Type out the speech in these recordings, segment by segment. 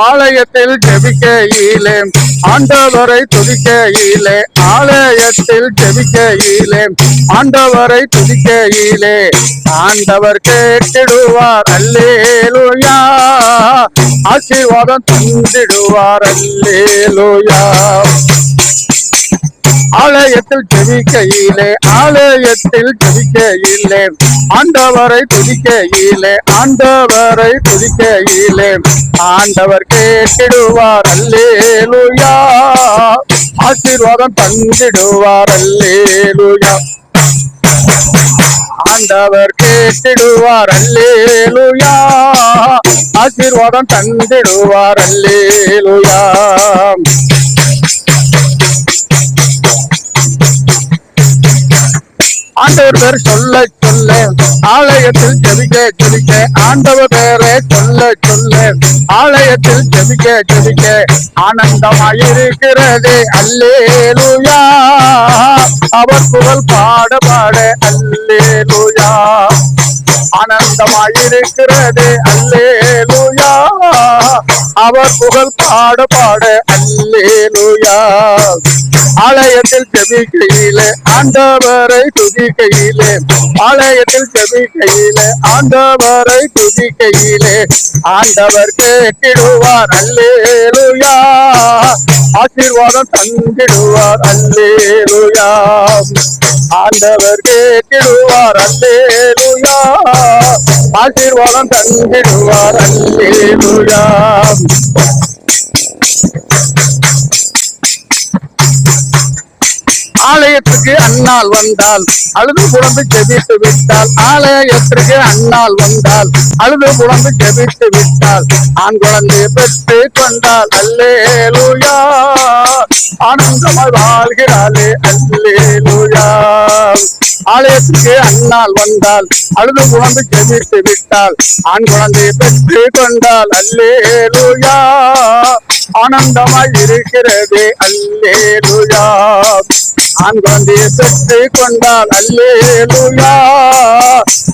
ஆலயத்தில் ஜெபிக்கையிலே ஆண்டவரை துதிக்கையிலே ஆலயத்தில் ஜெபிக்கையிலே ஆண்டவரை துதிக்கையிலே. ஆண்டவர் கேட்டிடுவார் அல்லேலுயா ஆசீர்வாதம் தந்திடுவார் அல்லேலுயா ஆலயத்தில் ஜெபிக்கையிலே ஆலயத்தில் ஜெபிக்கையிலே. ஆண்டவரை துதிக்கையிலே ஆண்டவரை துதிக்கையிலே. ஆண்டவர் கேட்டிடுவார் அல்லேலுயா ஆசீர்வாதம் தந்திடுவார் அல்லேலுயா ஆண்டவர் கேட்டிடுவார் அல்லேலுயா ஆசீர்வாதம் தந்திடுவார் அல்லேலுயா ஆண்டவர் பேர் சொல்ல சொல்ல. ஆலயத்தில் ஜெபிக்க ஜெபிக்க. ஆண்டவர் பேரை சொல்ல சொல்ல. ஆலயத்தில் ஜெபிக்க ஜெபிக்க. ஆனந்தமாயிருக்கிறது அல்லேலுயா. அவர் புகழ் பாட பாட அல்லேலுயா. ஆனந்தமாயிருக்கிறது அல்லேலுயா. அவர் புகழ் பாட பாட அல்லேலுயா. ஆலயத்தில் ஜெபிக்கையிலே ஆண்டவரை துதிக்கையிலே ஆலயத்தில் ஜெபிக்கையிலே ஆண்டவரை துதிக்கையிலே ஆண்டவர் கேட்டிடுவார் அல்லேலுயா. ஆசீர்வாதம் தந்திடுவார் அல்லேலுயா. ஆண்டவர் கேட்டிடுவார் அல்லேலுயா. ஆசீர்வாதம் தந்திடுவார் அல்லேலுயா. ஆலயத்துக்கு அண்ணால் வந்தால் அழுது புலம்பு ஜெபித்து விட்டால் ஆலயத்திற்கு அண்ணால் வந்தால் அழுது புலம்பு ஜெபித்து விட்டால் ஆண் குழந்தை பெற்று கொண்டால் அல்லேலுயா. ஆனந்தமாய் வாழ்கிறாளே அல்லேலுயா. ஆலயத்துக்கு அண்ணால் வந்தால் அழுது குழந்தை ஜெபித்து விட்டால் ஆண் குழந்தை பெற்று கொண்டால் அல்லேலுயா. ஆனந்தமாய் இருக்கிறது அல்லேலுயா. குழந்தையை பெற்று கொண்டால் அல்லேலுயா.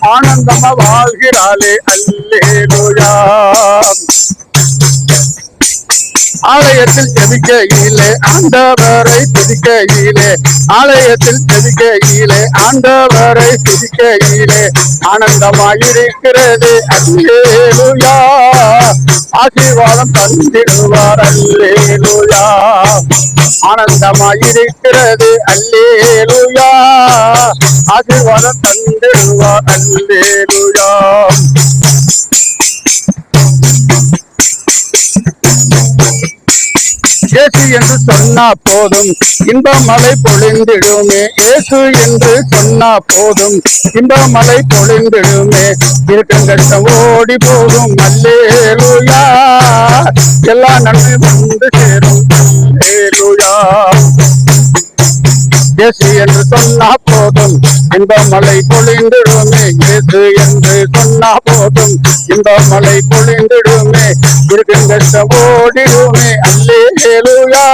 ஆனந்தமா வாழ்கிறாளே அல்லேலுயா. ஆலயத்தில் ஜெபிக்கையிலே ஆண்டவரை துதிக்கையிலே ஆலயத்தில் ஜெபிக்கையிலே ஆண்டவரை துதிக்கையிலே ஆனந்தமாயிருக்கிறது அல்லேலுயா. ஆசீர்வாதம் தந்திடுவார் அல்லேலு ஆனந்தமாயிருக்கிறது அல்லேலுயா. அது ஆசீர்வாதம் தந்திடுவார் அல்லேலுயா. இயேசு என்று சொன்னா போதும். இன்ப மலை பொழிந்திடுமே. இயேசு என்று சொன்னா போதும். இன்ப மலை பொழிந்திடுமே. இருக்கும் கஷ்டம் ஓடி போகும். அல்லேலுயா. எல்லா நன்மை வந்து சேரும். அல்லேலுயா. இயேசு என்று சொன்னா போதும். இந்த மலை பொழிந்துடுமே இயேசு என்று சொன்னா போதும். இந்த மலை பொழிந்துடுமே இருக்கின்ற ஓடிடுமே. அல்லே லூயா.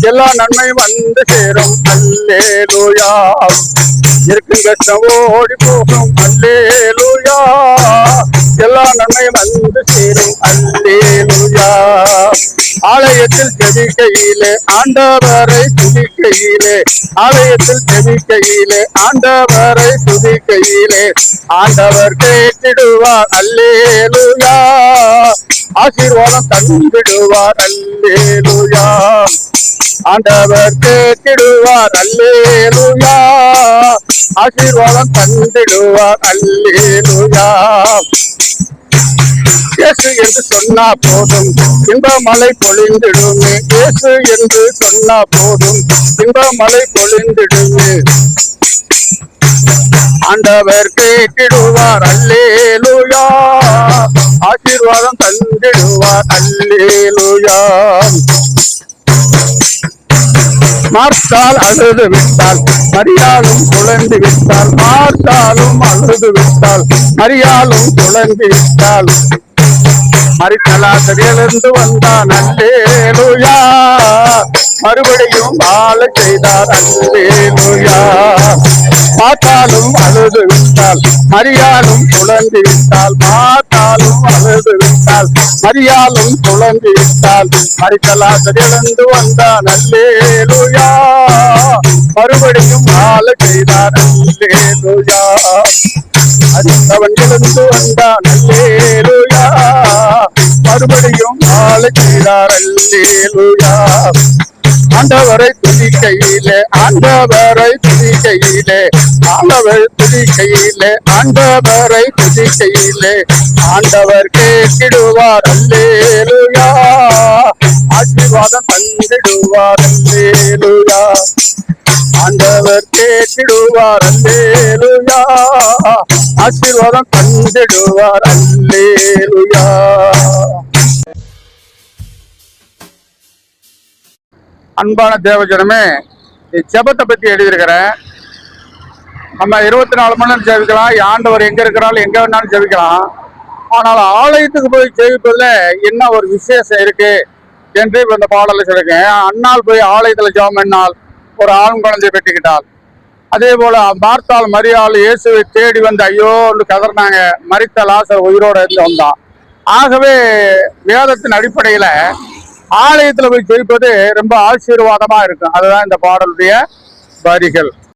எல்லா நன்மை வந்து சேரும். அல்லே லூயா. இருக்கின்ற ஓடி போகும். அல்லே லூயா. எல்லா நன்மையும் வந்து சேரும். அல்லேலுயா. ஆலயத்தில் ஜெபிக்கையிலே ஆண்டவரை துதிக்கையிலே. ஆலயத்தில் ஜெபிக்கையிலே ஆண்டவரை துதிக்கையிலே. ஆண்டவர் கேட்டிடுவார். அல்லேலுயா. ஆசீர்வாதம் தந்துடுவார் அல்லேலுயா. ஆண்டவர் கேட்டிடுவார். அல்லேலுயா. ஆசீர்வாதம் தந்திடுவார் அல்லேலுயா. இயேசு என்று சொன்னா போதும். இன்பமலை பொழிந்திடுமே. இயேசு என்று சொன்னா போதும். இன்பமலை பொழிந்திடுமே. ஆண்டவர் கேட்டிடுவார் அல்லேலுயா. ஆசீர்வாதம் தந்திடுவார் அல்லேலுயா. மார்த்தால் அழுது விட்டால் மரியாளும் குழந்தி விட்டால் மார்த்தாலும் அழுது விட்டால் மரியாளும் குழந்தி விட்டால் மறித்தலாசர் வந்தான் அல்லேலுயா மறுபடியும் வாழ செய்தார் அல்லேலூயா பார்த்தாலும் அழுது விட்டால் மரியாலும் குழந்தை விட்டால் பார்த்தாலும் அழுது விட்டால் மரியாலும் குழந்தை விட்டால் மறித்தலாசர் வந்தான் அல்லேலூயா மறுபடியும் வாழ செய்தார் அல்லேலூயா அறிந்தவன் இழந்து வந்தான் அல்லே மறுபடியும் வாழ செய்தார் அல்லேலூயா ஆண்டவரை துதிக்கையிலே ஆண்டவரை துதிக்கையிலே ஆண்டவர் துதிக்கையிலே ஆண்டவரை துதிக்கையிலே ஆண்டவர் கேட்டிடுவார் அல்லேலுயா ஆசீர்வாதம் தந்திடுவார் அல்லேலுயா ஆண்டவர் கேட்டிடுவார் அல்லேலுயா ஆசீர்வாதம் தந்திடுவார் அல்லேலுயா அன்பான தேவஜனமே ஜபத்தை பற்றி எழுதியிருக்கிறேன் நம்ம இருபத்தி நாலு மணி நேரம் ஜெபிக்கலாம். ஆண்டவர் எங்கே இருக்கிறாலும் எங்கே வேணாலும் ஜெபிக்கலாம். ஆனால் ஆலயத்துக்கு போய் ஜெபிப்பதுல என்ன ஒரு விசேஷம் இருக்கு என்று இப்போ இந்த பாடலில் சொல்லியிருக்கேன். அண்ணால் போய் ஆலயத்தில் ஜெபம் என்னால் ஒரு ஆண் குழந்தையை பெற்றுக்கிட்டாள் அதே போல் பார்த்தால் மரியாள் இயேசுவை தேடி வந்து ஐயோன்னு கதறினாங்க. மறித்த லாசர் உயிரோடு இருந்து வந்தான். ஆகவே வேதத்தின் அடிப்படையில் ஆலயத்துல போய் ஜெயிப்பது ரொம்ப ஆசீர்வாதமா இருக்கும். அதுதான் இந்த பாடலுடைய வரிகள்.